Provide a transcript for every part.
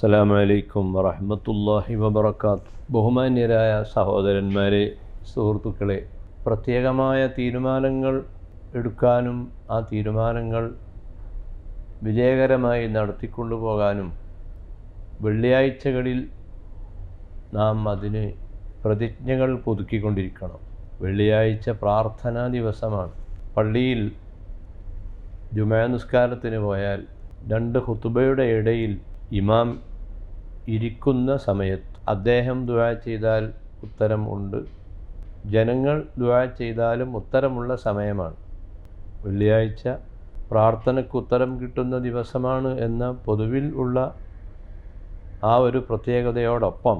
അസ്സലാമു അലൈക്കും വറഹമത്തല്ലാഹി വബറകാത്ത് ബഹുമാന്യരായ സഹോദരന്മാരെ സുഹൃത്തുക്കളെ പ്രത്യേകമായ തീരുമാനങ്ങൾ എടുക്കാനും ആ തീരുമാനങ്ങൾ വിജയകരമായി നടത്തിക്കൊണ്ടു പോകാനും വെള്ളിയാഴ്ചകളിൽ നാം അതിന് പ്രതിജ്ഞകൾ പുതുക്കിക്കൊണ്ടിരിക്കണം. വെള്ളിയാഴ്ച പ്രാർത്ഥനാ ദിവസമാണ്. പള്ളിയിൽ ജുമാ നിസ്കാരത്തിന് പോയാൽ രണ്ട് ഹുത്തുബയുടെ ഇടയിൽ ഇമാം ഇരിക്കുന്ന സമയത്ത് അദ്ദേഹം ദുആ ചെയ്താൽ ഉത്തരം ഉണ്ട്. ജനങ്ങൾ ദുആ ചെയ്താലും ഉത്തരമുള്ള സമയമാണ്. വെള്ളിയാഴ്ച പ്രാർത്ഥനയ്ക്ക് ഉത്തരം കിട്ടുന്ന ദിവസമാണ് എന്ന പൊതുവിൽ ഉള്ള ആ ഒരു പ്രത്യേകതയോടൊപ്പം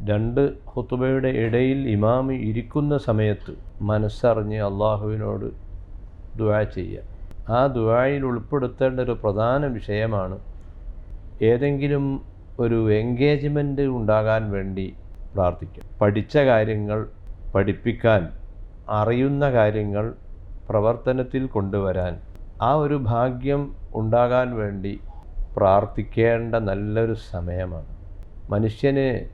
രണ്ട് ഹുത്തുബയുടെ ഇടയിൽ ഇമാമ് ഇരിക്കുന്ന സമയത്ത് മനസ്സറിഞ്ഞ് അള്ളാഹുവിനോട് ദുആ ചെയ്യുക. ആ ദുആയിൽ ഉൾപ്പെടുത്തേണ്ട ഒരു പ്രധാന വിഷയമാണ് ഏതെങ്കിലും ഒരു എൻഗേജ്മെന്റ് ഉണ്ടാകാൻ വേണ്ടി പ്രാർത്ഥിക്കും. പഠിച്ച കാര്യങ്ങൾ പഠിപ്പിക്കാൻ അറിയുന്ന കാര്യങ്ങൾ പ്രവർത്തനത്തിൽ കൊണ്ടുവരാൻ ആ ഒരു ഭാഗ്യം ഉണ്ടാകാൻ വേണ്ടി പ്രാർത്ഥിക്കേണ്ട നല്ലൊരു സമയമാണ്. മനുഷ്യന്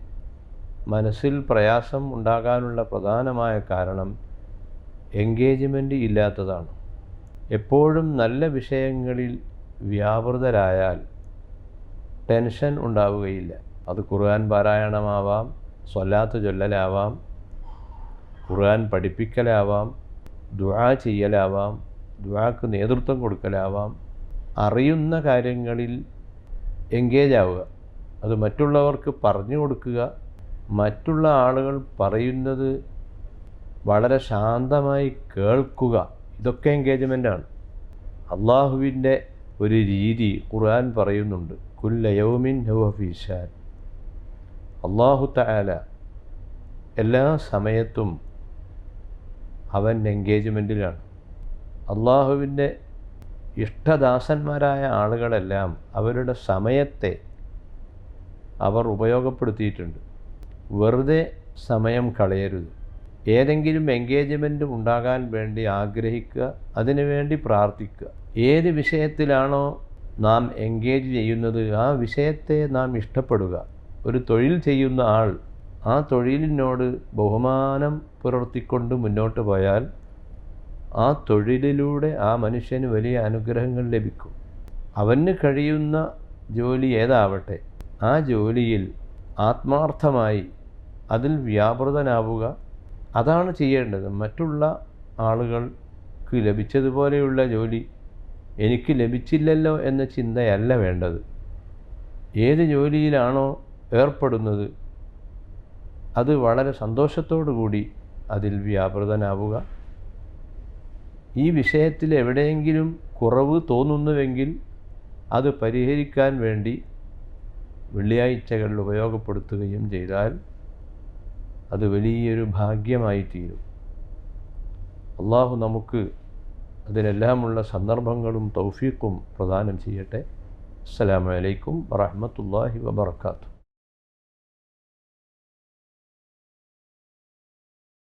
മനസ്സിൽ പ്രയാസം ഉണ്ടാകാനുള്ള പ്രധാനമായ കാരണം എൻഗേജ്മെന്റ് ഇല്ലാത്തതാണ്. എപ്പോഴും നല്ല വിഷയങ്ങളിൽ വ്യാപൃതരായാൽ ടെൻഷൻ ഉണ്ടാവുകയില്ല. അത് ഖുർആൻ പാരായണമാവാം സ്വലാത്ത് ചൊല്ലലാവാം ഖുർആൻ പഠിപ്പിക്കലാവാം ദുആ ചെയ്യലാവാം ദുആക്ക് നേതൃത്വം കൊടുക്കലാവാം. അറിയുന്ന കാര്യങ്ങളിൽ എൻഗേജ് ആവുക. അത് മറ്റുള്ളവർക്ക് പറഞ്ഞു കൊടുക്കുക. മറ്റുള്ള ആളുകൾ പറയുന്നത് വളരെ ശാന്തമായി കേൾക്കുക. ഇതൊക്കെ എൻഗേജ്മെന്റാണ് അള്ളാഹുവിന്റെ ഒരു രീതി ഖുർആൻ പറയുന്നുണ്ട്. കുല്ല യൗമിൻ ഹുവഫീഷാൻ അള്ളാഹു തആല എല്ലാ സമയത്തും അവൻ എൻഗേജ്മെന്റിലാണ് അള്ളാഹുവിന്റെ ഇഷ്ടദാസന്മാരായ ആളുകളെല്ലാം അവരുടെ സമയത്തെ അവർ ഉപയോഗപ്പെടുത്തിയിട്ടുണ്ട്. വെറുതെ സമയം കളയരുത്. ഏതെങ്കിലും എൻഗേജ്മെന്റ് ഉണ്ടാകാൻ വേണ്ടി ആഗ്രഹിക്കുക അതിനുവേണ്ടി പ്രാർത്ഥിക്കുക. ഏത് വിഷയത്തിലാണോ നാം എൻഗേജ് ചെയ്യുന്നത് ആ വിഷയത്തെ നാം ഇഷ്ടപ്പെടുക. ഒരു തൊഴിൽ ചെയ്യുന്ന ആൾ ആ തൊഴിലിനോട് ബഹുമാനം പുലർത്തിക്കൊണ്ട് മുന്നോട്ട് പോയാൽ ആ തൊഴിലിലൂടെ ആ മനുഷ്യന് വലിയ അനുഗ്രഹങ്ങൾ ലഭിക്കും. അവന് കഴിയുന്ന ജോലി ഏതാവട്ടെ ആ ജോലിയിൽ ആത്മാർത്ഥമായി അതിൽ വ്യാപൃതനാവുക. അതാണ് ചെയ്യേണ്ടത്. മറ്റുള്ള ആളുകൾക്ക് ലഭിച്ചതുപോലെയുള്ള ജോലി എനിക്ക് ലഭിച്ചില്ലല്ലോ എന്ന ചിന്തയല്ല വേണ്ടത്. ഏത് ജോലിയിലാണോ ഏർപ്പെടുന്നത് അത് വളരെ കൂടി അതിൽ വ്യാപൃതനാവുക. ഈ വിഷയത്തിൽ എവിടെയെങ്കിലും കുറവ് തോന്നുന്നുവെങ്കിൽ അത് പരിഹരിക്കാൻ വേണ്ടി വെള്ളിയാഴ്ചകളിൽ ഉപയോഗപ്പെടുത്തുകയും ചെയ്താൽ അത് വലിയൊരു ഭാഗ്യമായി തീരും അള്ളാഹു നമുക്ക് അതിനെല്ലാമുള്ള സന്ദർഭങ്ങളും തൗഫീഖും പ്രദാനം ചെയ്യട്ടെ. അസ്സലാമു അലൈക്കും വറഹ്മത്തുള്ളാഹി വബർക്കാത്തു